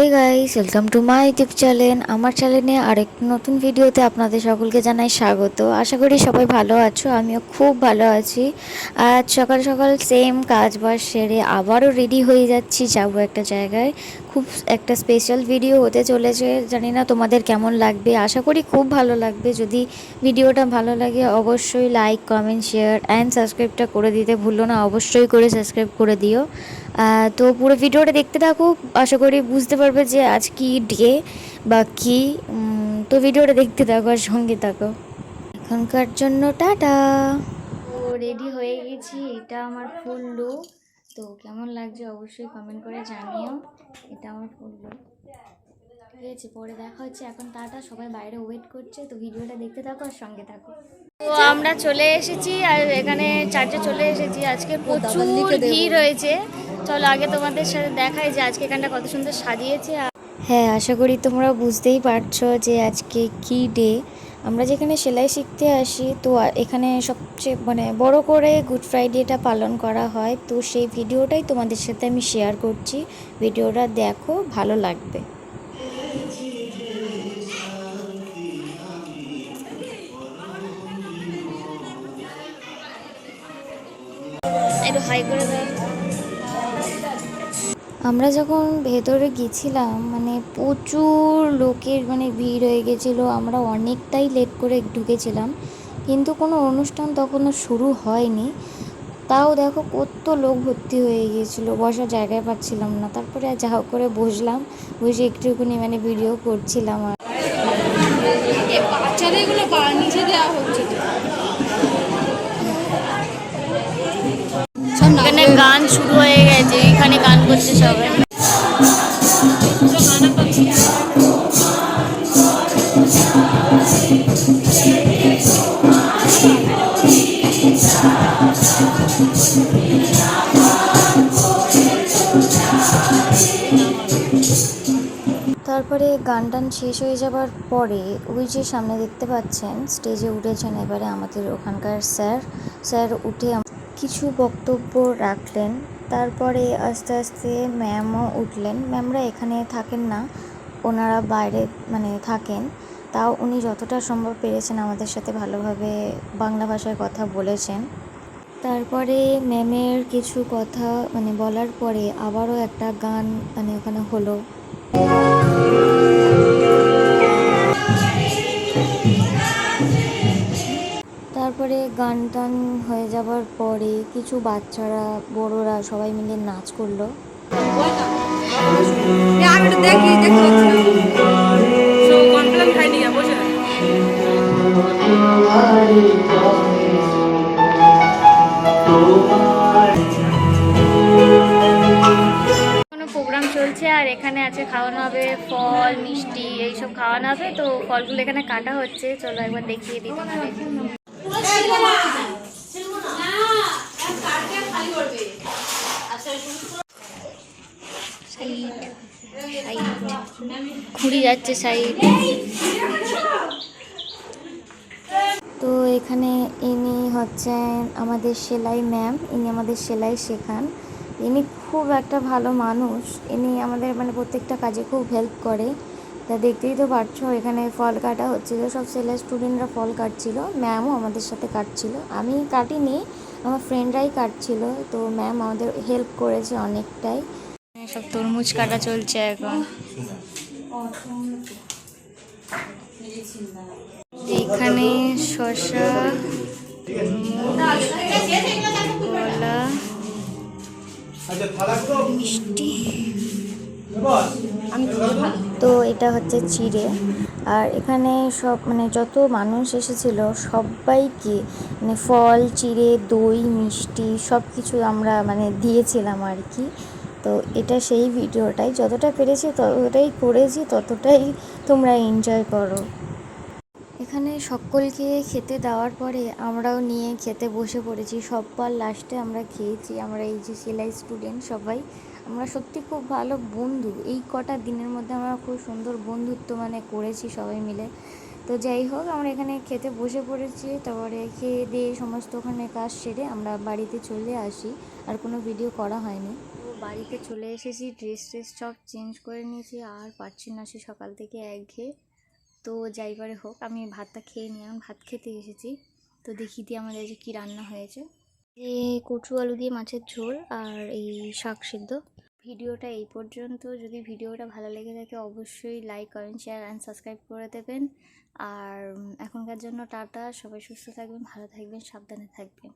Hey guys welcome to my YouTube channel আমার চ্যানেলে আরেক নতুন ভিডিওতে আপনাদের সকলকে জানাই স্বাগত। আশা করি সবাই ভালো আছো, আমিও খুব ভালো আছি। আজ সকাল সকাল সেম কাজ বাজ সেরে আবারও রেডি হয়ে যাচ্ছি, যাব একটা জায়গায়। খুব একটা স্পেশাল ভিডিও হতে চলেছে, জানি না তোমাদের কেমন লাগবে। আশা করি খুব ভালো লাগবে। যদি ভিডিওটা ভালো লাগে, অবশ্যই লাইক কমেন্ট শেয়ার অ্যান্ড সাবস্ক্রাইবটা করে দিতে ভুলো না। অবশ্যই করে সাবস্ক্রাইব করে দিও। তো পুরো ভিডিওটা দেখতে থাকো আশা করি বুঝতে পারবে যে আজ কি ডে বা কি তো ভিডিওটা দেখতে থাকো আর সঙ্গে থাকো। এখনকার জন্য টাটা। রেডি হয়ে গেছি। এটা আমার ফুল লুক তো কেমন লাগছে অবশ্যই কমেন্ট করে জানিও। এটা আমার ফুল লুক ঠিক আছে পরে দেখা হচ্ছে। এখন টাটা সবাই বাইরে ওয়েট করছে। তো ভিডিওটা দেখতে থাকো আর সঙ্গে থাকো। তো আমরা চলে এসেছি আর এখানে চার্চে চলে এসেছি। আজকে প্রচুর ভিড় হয়েছে চলো আগে তোমাদের সাথে দেখাই যে আজকে এখানটা কত সুন্দর সাজিয়েছে। হ্যাঁ আশা করি তোমরা বুঝতেই পারছ যে আজকে কি ডে আমরা যেখানে সেলাই শিখতে আসি, তো এখানে সবচেয়ে মানে বড় করে গুড ফ্রাইডেটা পালন করা হয়। তো সেই ভিডিওটাই তোমাদের সাথে আমি শেয়ার করছি। ভিডিওটা দেখো, ভালো লাগবে। হাই করে দাও। আমরা যখন ভেতরে গেছিলাম মানে প্রচুর লোকের মানে ভিড় হয়ে গেছিল, আমরা অনেকটাই লেট করে ঢুকেছিলাম, কিন্তু কোনো অনুষ্ঠান তখনও শুরু হয়নি। তাও দেখো কত লোক ভর্তি হয়ে গিয়েছিল বসার জায়গায় পাচ্ছিলাম না। তারপরে যা করে বসলাম, বসে একটুখানি মানে ভিডিও করছিলাম আর গান শুরু হয়ে গেছে, এখানে গান করছে সবাই। তারপরে গান টান শেষ হয়ে যাবার পরে ওই যে সামনে দেখতে পাচ্ছেন স্টেজে উঠেছেন এবারে আমাদের ওখানকার স্যার। স্যার উঠে কিছু বক্তব্য রাখলেন, তারপরে আস্তে আস্তে ম্যামও উঠলেন। ম্যামরা এখানে থাকেন না, ওনারা বাইরে মানে থাকেন। তাও উনি যতটা সম্ভব পেরেছেন আমাদের সাথে ভালোভাবে বাংলা ভাষায় কথা বলেছেন। তারপরে ম্যামের কিছু কথা মানে বলার পরে আবারও একটা গান মানে ওখানে হলো। তারপরে গান টান হয়ে যাবার পরে কিছু বাচ্চারা বড়রা সবাই মিলে নাচ করল। দেখি প্রোগ্রাম চলছে আর এখানে আছে খাওয়ানো হবে ফল মিষ্টি এইসব খাওয়ানো হবে তো ফলগুলো এখানে কাটা হচ্ছে। চলো একবার দেখিয়ে দিই তোমাদের। যাচ্ছে তো এখানে ইনি হচ্ছেন আমাদের সেলাই ম্যাম, ইনি আমাদের সেলাই শেখান। ইনি খুব একটা ভালো মানুষ। ইনি আমাদের মানে প্রত্যেকটা কাজে খুব হেল্প করে। তা দেখতেই তো পারছ, এখানে ফল কাটা হচ্ছিল, সব ছেলে স্টুডেন্টরা ফল কাটছিল ম্যামও আমাদের সাথে কাটছিল। আমি কাটিনি, আমার ফ্রেন্ডরাই কাটছিল, তো ম্যাম আমাদের হেল্প করেছে অনেকটাই। সব তরমুজ কাটা চলছে এখন। এখানে শসা কলা, মিষ্টি। তো এটা হচ্ছে চিড়ে। আর এখানে সব মানে যত মানুষ এসেছিল সবাইকে মানে ফল, চিড়ে, দই, মিষ্টি সব কিছু আমরা মানে দিয়েছিলাম আর কি। তো এটা সেই ভিডিওটাই। যতটা পেরেছি ততটাই করেছি, ততটাই তোমরা এনজয় করো। এখানে সকলকে খেতে দেওয়ার পরে আমরাও নিয়ে খেতে বসে পড়েছি। সব্বার লাস্টে আমরা খেয়েছি। আমরা এই যে সেলাই স্টুডেন্ট সবাই। আমরা সত্যি খুব ভালো বন্ধু। এই কটা দিনের মধ্যে আমরা খুব সুন্দর বন্ধুত্ব মানে করেছি সবাই মিলে। তো যাই হোক, আমরা এখানে খেতে বসে পড়েছি। তারপরে খেয়ে দিয়ে সমস্ত ওখানে কাজ সেরে আমরা বাড়িতে চলে আসি। আর কোনো ভিডিও করা হয়নি। বাড়িতে চলে এসেছি ড্রেস ট্রেস সব চেঞ্জ করে নিয়েছি। আর পারছি না সে সকাল থেকে একঘেয়ে। তো যাই যাইবারে হোক, আমি ভাতটা খেয়ে এখন ভাত খেতে এসেছি। তো দেখি দিয়ে আমাদের যে কী রান্না হয়েছে। কচু আলু দিয়ে মাছের ঝোল আর এই শাক সিদ্ধ। ভিডিওটা এই পর্যন্ত। যদি ভিডিওটা ভালো লেগে থাকে, অবশ্যই like comment share and subscribe করে দেবেন। আর এখনকার জন্য টাটা। সবাই সুস্থ থাকবেন, ভালো থাকবেন, সাবধানে থাকবেন।